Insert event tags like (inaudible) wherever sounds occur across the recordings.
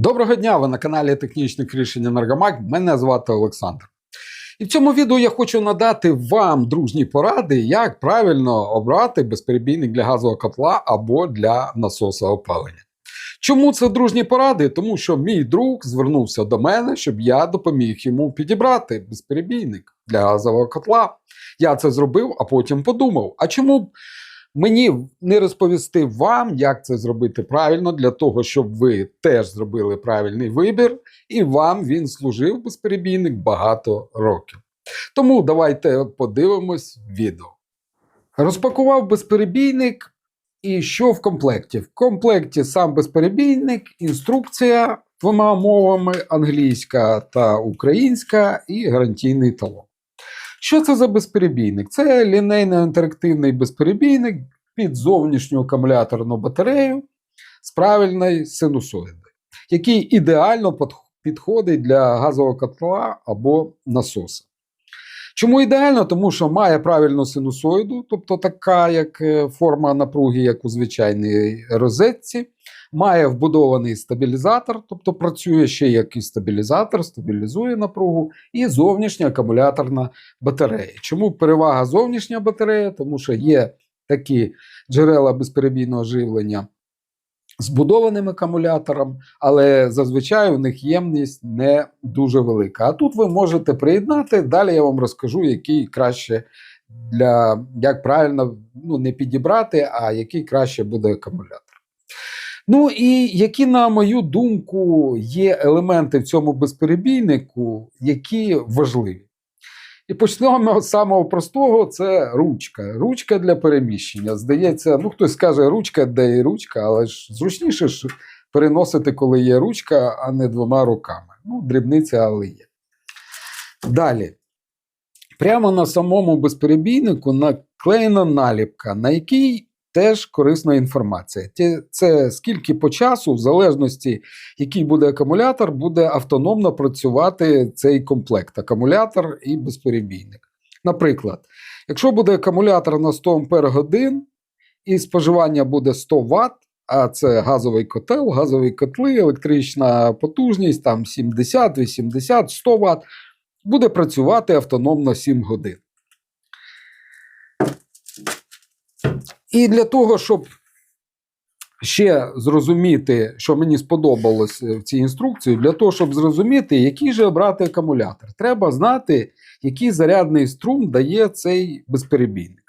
Доброго дня! Ви на каналі Технічних рішень Енергомаг. Мене звати Олександр. І в цьому відео я хочу надати вам дружні поради, як правильно обрати безперебійник для газового котла або для насоса опалення. Чому це дружні поради? Тому що мій друг звернувся до мене, щоб я допоміг йому підібрати безперебійник для газового котла. Я це зробив, а потім подумав: а чому мені не розповісти вам, як це зробити правильно, для того, щоб ви теж зробили правильний вибір, і вам він служив безперебійник багато років. Тому давайте подивимось відео. Розпакував безперебійник. І що в комплекті? В комплекті сам безперебійник, інструкція двома мовами англійська та українська, і гарантійний талон. Що це за безперебійник? Це лінейно-інтерактивний безперебійник під зовнішню акумуляторну батарею з правильної синусоїди, який ідеально підходить для газового котла або насоса. Чому ідеально? Тому що має правильну синусоїду, тобто така як форма напруги, як у звичайній розетці, має вбудований стабілізатор, тобто працює ще як і стабілізатор, стабілізує напругу, і зовнішня акумуляторна батарея. Чому перевага зовнішня батарея? Тому що є такі джерела безперебійного живлення збудованим акумулятором, але зазвичай у них ємність не дуже велика. А тут ви можете приєднати. Далі я вам розкажу, який краще для як правильно ну, не підібрати, а який краще буде акумулятор. Ну і які, на мою думку, є елементи в цьому безперебійнику, які важливі. І почнемо з самого простого: це ручка. Ручка для переміщення. Здається, ну хтось скаже, ручка де і ручка, але ж зручніше ж переносити, коли є ручка, а не двома руками. Ну, дрібниця, але є. Далі. Прямо на самому безперебійнику наклеєна наліпка, на якій теж корисна інформація. Це скільки по часу, в залежності, який буде акумулятор, буде автономно працювати цей комплект акумулятор і безперебійник. Наприклад, якщо буде акумулятор на 100 Ампер годин і споживання буде 100 Вт, а це газовий котел, газові котли, електрична потужність там 70, 80, 100 Вт, буде працювати автономно 7 годин. І для того, щоб ще зрозуміти, що мені сподобалось в цій інструкції, для того, щоб зрозуміти, який же обрати акумулятор, треба знати, який зарядний струм дає цей безперебійник.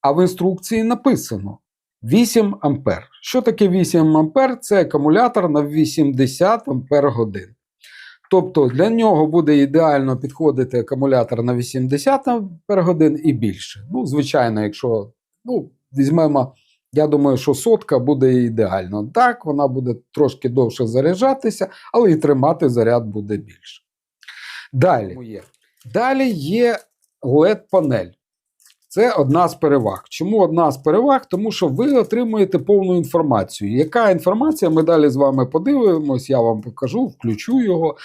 А в інструкції написано 8 ампер. Що таке 8 ампер? Це акумулятор на 80 ампер годин. Тобто для нього буде ідеально підходити акумулятор на 80 ампер годин і більше. Ну, звичайно, якщо ну, візьмемо, я думаю, що сотка буде ідеально. Так, вона буде трошки довше заряджатися, але і тримати заряд буде більше. Далі, Далі є LED-панель. Це одна з переваг. Чому одна з переваг? Тому що ви отримуєте повну інформацію. Яка інформація? Ми далі з вами подивимось, я вам покажу, включу його.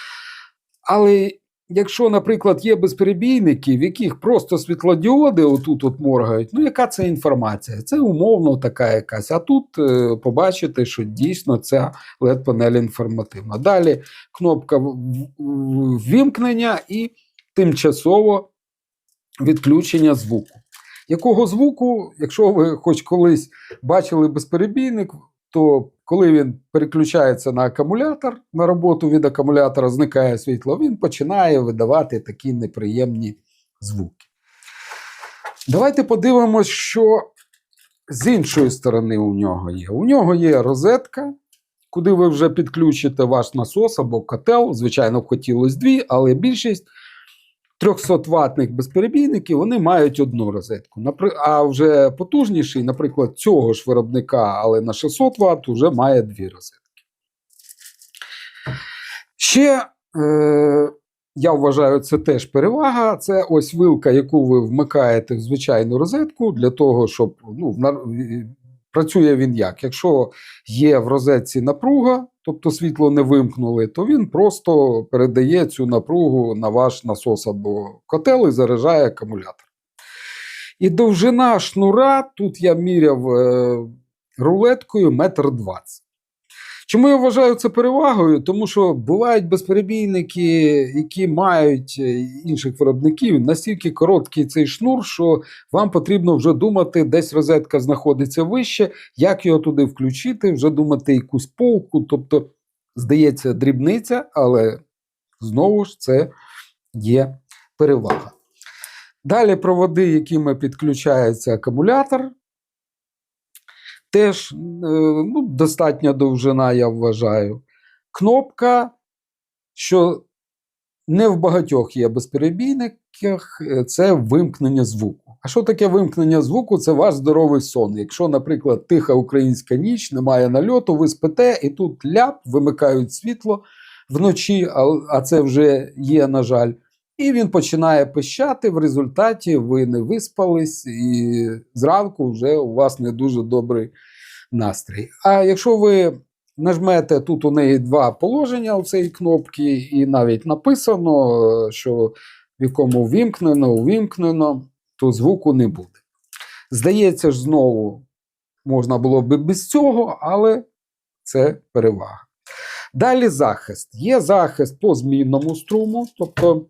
Але якщо, наприклад, є безперебійники, в яких просто світлодіоди отут от моргають, ну яка це інформація? Це умовно така якась. А тут е, побачите, що дійсно ця LED-панель інформативна. Далі кнопка ввімкнення і тимчасово відключення звуку. Якого звуку, якщо ви хоч колись бачили безперебійник, то коли він переключається на акумулятор, на роботу від акумулятора зникає світло, він починає видавати такі неприємні звуки. Давайте подивимось, що з іншої сторони у нього є. У нього є розетка, куди ви вже підключите ваш насос або котел. Звичайно, хотілося дві, але більшість 300 ватних безперебійників вони мають одну розетку. А вже потужніший, наприклад, цього ж виробника, але на 600 Вт, вже має дві розетки. Ще, е, я вважаю, це теж перевага. Це ось вилка, яку ви вмикаєте в звичайну розетку, для того, щоб ну, працює він як? Якщо є в розетці напруга, тобто світло не вимкнули, то він просто передає цю напругу на ваш насос або котел і заряджає акумулятор. І довжина шнура, тут я міряв е, рулеткою 1,20 м. Чому я вважаю це перевагою? Тому що бувають безперебійники, які мають е, інших виробників настільки короткий цей шнур, що вам потрібно вже думати, десь розетка знаходиться вище, як його туди включити, вже думати якусь полку. Тобто, здається, дрібниця, але знову ж це є перевага. Далі проводи, якими підключається акумулятор. Теж е, ну, достатня довжина, я вважаю. Кнопка, що не в багатьох є безперебійниках, е, це вимкнення звуку. А що таке вимкнення звуку? Це ваш здоровий сон. Якщо, наприклад, тиха українська ніч, немає нальоту, ви спите, і тут ляп, вимикають світло вночі, а- а це вже є, на жаль. І він починає пищати. В результаті ви не виспались, і зранку вже у вас не дуже добрий настрій. А якщо ви нажмете тут у неї два положення у цієї кнопки, і навіть написано, що в якому вімкнено, увімкнено, то звуку не буде. Здається ж, знову можна було би без цього, але це перевага. Далі захист. Є захист по змінному струму, тобто,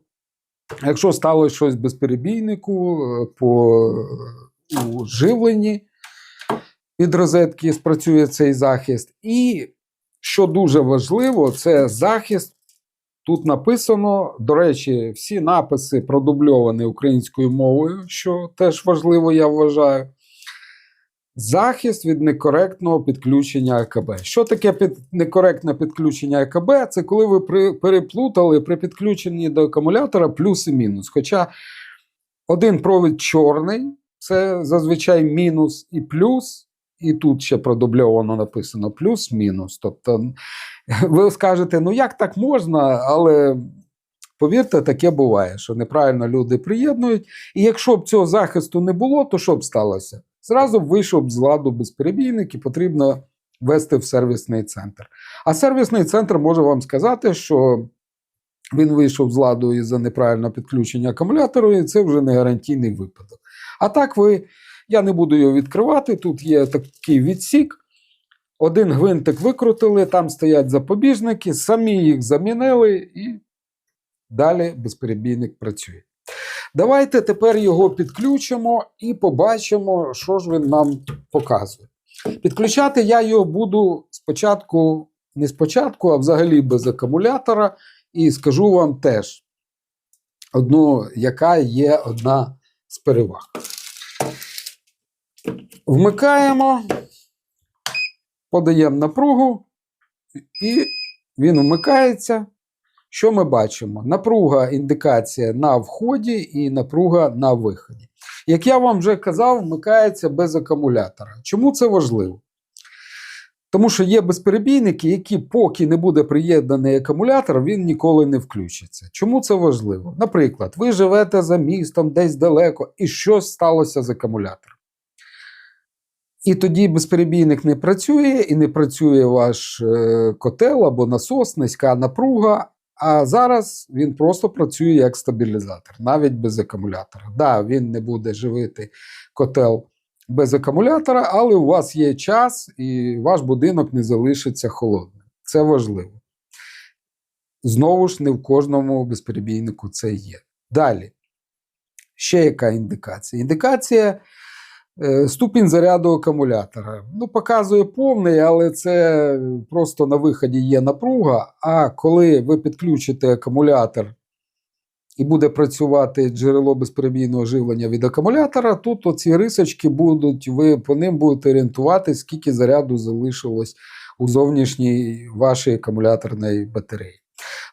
якщо сталося щось без перебійнику, е, по уживленні у живленні від розетки спрацює цей захист. І що дуже важливо, це захист. Тут написано, до речі, всі написи продубльовані українською мовою, що теж важливо, я вважаю. Захист від некоректного підключення АКБ. Що таке під некоректне підключення АКБ? Це коли ви при, переплутали при підключенні до акумулятора плюс і мінус. Хоча один провід чорний, це зазвичай мінус і плюс, і тут ще продубльовано написано плюс-мінус. Тобто (laughs) ви скажете, ну як так можна, але повірте, таке буває, що неправильно люди приєднують. І якщо б цього захисту не було, то що б сталося? Зразу вийшов з ладу безперебійник і потрібно вести в сервісний центр. А сервісний центр може вам сказати, що він вийшов з ладу із-за неправильного підключення акумулятору, і це вже не гарантійний випадок. А так ви, я не буду його відкривати. Тут є такий відсік. Один гвинтик викрутили, там стоять запобіжники, самі їх замінили, і далі безперебійник працює. Давайте тепер його підключимо і побачимо, що ж він нам показує. Підключати я його буду спочатку, не спочатку, а взагалі без акумулятора. І скажу вам теж одну, яка є одна з переваг. Вмикаємо, подаємо напругу, і він вмикається. Що ми бачимо? Напруга індикація на вході і напруга на виході. Як я вам вже казав, вмикається без акумулятора. Чому це важливо? Тому що є безперебійники, які, поки не буде приєднаний акумулятор, він ніколи не включиться. Чому це важливо? Наприклад, ви живете за містом десь далеко, і щось сталося з акумулятором. І тоді безперебійник не працює, і не працює ваш е, котел або насос, низька напруга. А зараз він просто працює як стабілізатор, навіть без акумулятора. Так, да, він не буде живити котел без акумулятора, але у вас є час, і ваш будинок не залишиться холодним. Це важливо. Знову ж, не в кожному безперебійнику це є. Далі. Ще яка індикація? Індикація ступінь заряду акумулятора. Ну, показує повний, але це просто на виході є напруга. А коли ви підключите акумулятор і буде працювати джерело безперебійного живлення від акумулятора, тут оці рисочки будуть, ви по ним будете орієнтувати, скільки заряду залишилось у зовнішній вашій акумуляторній батареї.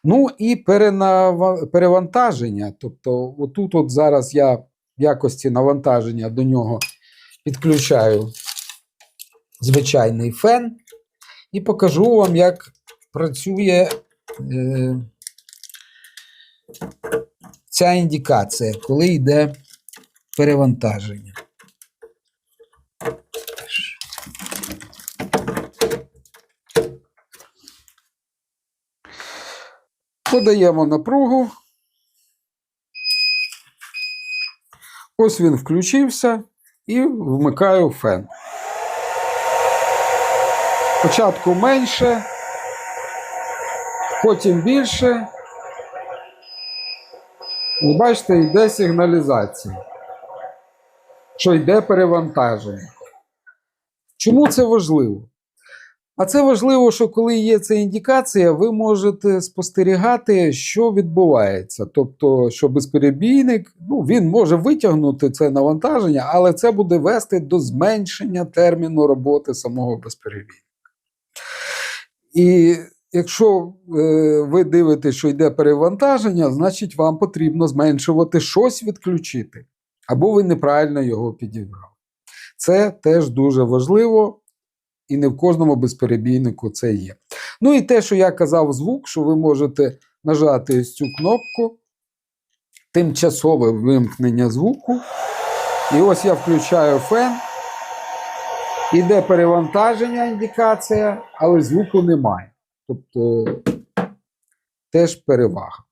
Ну і перенава- перевантаження. Тобто, отут от зараз я в якості навантаження до нього підключаю звичайний фен і покажу вам, як працює е, ця індикація, коли йде перевантаження. Подаємо напругу. Ось він включився і вмикаю фен. Спочатку менше, потім більше. І бачите, йде сигналізація, що йде перевантаження. Чому це важливо? А це важливо, що коли є ця індикація, ви можете спостерігати, що відбувається. Тобто, що безперебійник ну, він може витягнути це навантаження, але це буде вести до зменшення терміну роботи самого безперебійника. І якщо е, ви дивитесь, що йде перевантаження, значить вам потрібно зменшувати щось відключити, або ви неправильно його підібрали. Це теж дуже важливо, і не в кожному безперебійнику це є. Ну і те, що я казав, звук, що ви можете нажати ось цю кнопку, тимчасове вимкнення звуку. І ось я включаю фен. Іде перевантаження, індикація, але звуку немає. Тобто теж перевага.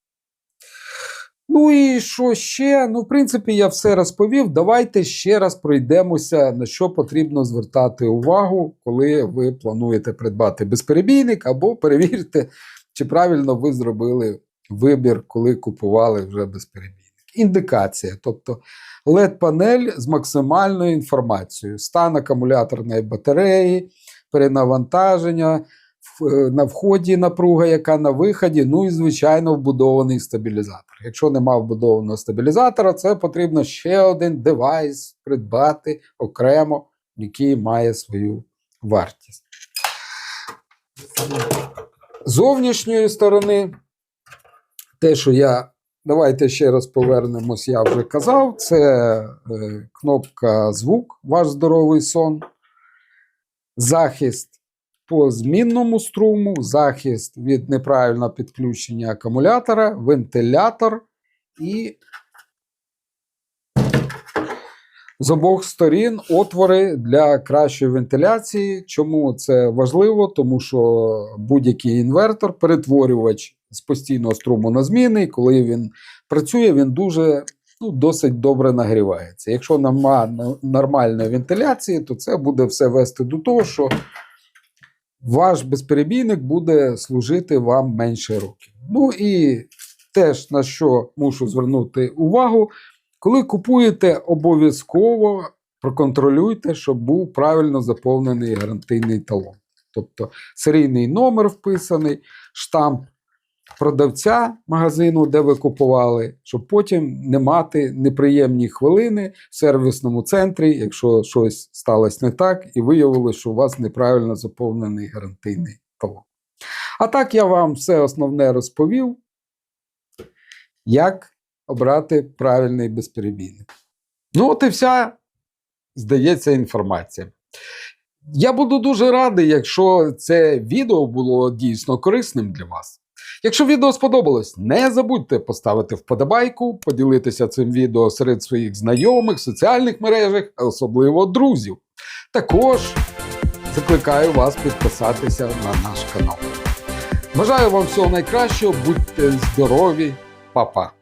Ну і що ще? Ну, в принципі, я все розповів. Давайте ще раз пройдемося, на що потрібно звертати увагу, коли ви плануєте придбати безперебійник, або перевірте, чи правильно ви зробили вибір, коли купували вже безперебійник. Індикація, тобто LED-панель з максимальною інформацією, стан акумуляторної батареї, перенавантаження, на вході напруга, яка на виході, ну і, звичайно, вбудований стабілізатор. Якщо нема вбудованого стабілізатора, це потрібно ще один девайс придбати окремо, який має свою вартість. Зовнішньої сторони, те, що я. Давайте ще раз повернемось, я вже казав. Це е, кнопка звук, ваш здоровий сон, захист по змінному струму, захист від неправильного підключення акумулятора, вентилятор і з обох сторін отвори для кращої вентиляції. Чому це важливо? Тому що будь-який інвертор, перетворювач з постійного струму на змінний, коли він працює, він дуже ну, досить добре нагрівається. Якщо нема нормальної вентиляції, то це буде все вести до того, що ваш безперебійник буде служити вам менше років. Ну і теж на що мушу звернути увагу, коли купуєте, обов'язково проконтролюйте, щоб був правильно заповнений гарантийний талон. Тобто серійний номер вписаний, штамп продавця магазину, де ви купували, щоб потім не мати неприємні хвилини в сервісному центрі, якщо щось сталося не так, і виявилося, що у вас неправильно заповнений гарантийний талон. А так я вам все основне розповів, як обрати правильний безперебійник. Ну, от і вся, здається, інформація. Я буду дуже радий, якщо це відео було дійсно корисним для вас. Якщо відео сподобалось, не забудьте поставити вподобайку, поділитися цим відео серед своїх знайомих, соціальних мережах, особливо друзів. Також закликаю вас підписатися на наш канал. Бажаю вам всього найкращого, будьте здорові, Па-па!